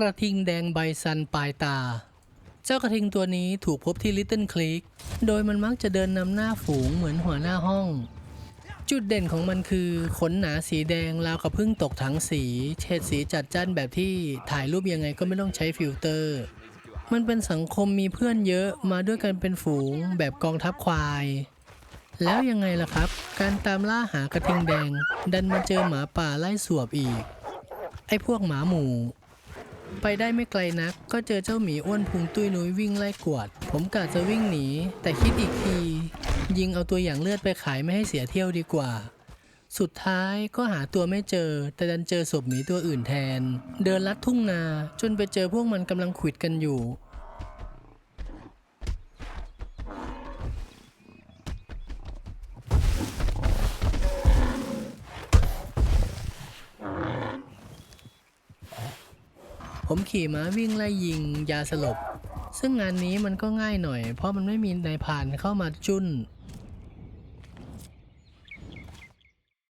กระทิงแดงใบซันปลายตา เจ้ากระทิงตัวนี้ถูกพบที่ลิตเติ้ลคลิกโดยมันมักจะเดินนำหน้าฝูงเหมือนหัวหน้าห้อง จุดเด่นของมันคือขนหนาสีแดงราวกับพึ่งตกถังสี เฉดสีจัดจ้านแบบที่ถ่ายรูปยังไงก็ไม่ต้องใช้ฟิลเตอร์ มันเป็นสังคมมีเพื่อนเยอะมาด้วยกันเป็นฝูงแบบกองทัพควายแล้วยังไงล่ะครับ การตามล่าหากระทิงแดง ดันมาเจอหมาป่าไล่สวบอีก ไอ้พวกหมาหมู่ ไปได้ไม่ไกลนัก ก็เจอเจ้าหมีอ้วนพุงตุ้ยนุ้ยวิ่งไล่กวด ผมกะจะวิ่งหนี แต่คิดอีกที ยิงเอาตัวอย่างเลือดไปขายไม่ให้เสียเที่ยวดีกว่า สุดท้ายก็หาตัวไม่เจอ แต่ดันเจอศพหมีตัวอื่นแทน เดินลัดทุ่งนาจนไปเจอพวกมันกำลังขวิดกันอยู่ ผมขี่ม้าวิ่งไล่ยิงยาสลบ ซึ่งงานนี้มันก็ง่ายหน่อย เพราะมันไม่มีนายพานเข้ามาจุ้น